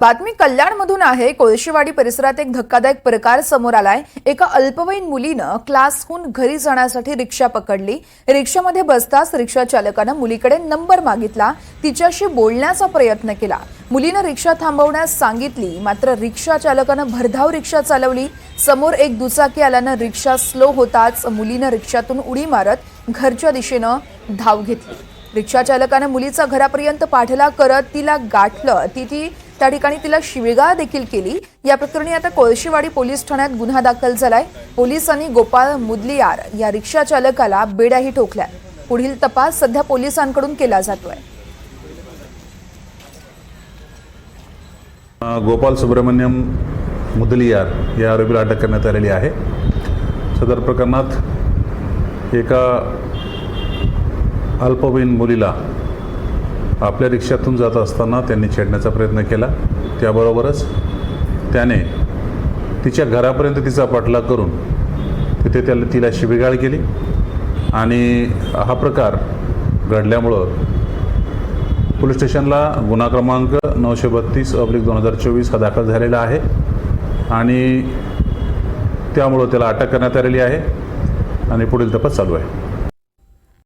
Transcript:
बातमी कल्याणमधून आहे. कोळशीवाडी परिसरात एक धक्कादायक प्रकार समोर आलाय. एका अल्पवयीन मुलीनं क्लासहून घरी जाण्यासाठी रिक्षा पकडली. रिक्षामध्ये बसताच रिक्षा चालकानं मुलीकडे नंबर मागितला. तिच्याशी बोलण्याचा प्रयत्न केला. मुलीनं रिक्षा थांबवण्यास सांगितली. मात्र रिक्षा चालकानं भरधाव रिक्षा चालवली. समोर एक दुचाकी आल्यानं रिक्षा स्लो होताच मुलीनं रिक्षातून उडी मारत घरच्या दिशेनं धाव घेतली. रिक्षा चालकानं मुलीचा घरापर्यंत पाठलाग करत तिला गाठलं. ती ती त्या ठिकाणी तिला शिवीगाळ देखील केली. या प्रकरणी आता कोळशीवाडी पोलीस ठाण्यात गुन्हा दाखल झालाय. पोलिसांनी गोपाळ मुदलियार या रिक्षा चालकाला बेड्याही ठोकल्या पुढील तपास सध्या पोलिसांकडून केला जातोय. गोपाल सुब्रमण्यम मुदलियार या आरोपीला अटक करण्यात आलेली आहे. सदर प्रकरणात एका अल्पवयीन मुलीला आपल्या रिक्षातून जात असताना त्यांनी छेडण्याचा प्रयत्न केला. त्याबरोबरच त्याने तिच्या घरापर्यंत तिचा पाठलाग करून तिथे त्याला तिला शिबिगाळ केली आणि हा प्रकार घडल्यामुळं पोलीस स्टेशनला गुन्हा क्रमांक नऊशे बत्तीस अब्लिक दोन हजार चोवीस हा दाखल झालेला आहे आणि त्यामुळं त्याला अटक करण्यात आलेली आहे आणि पुढील तपास चालू आहे.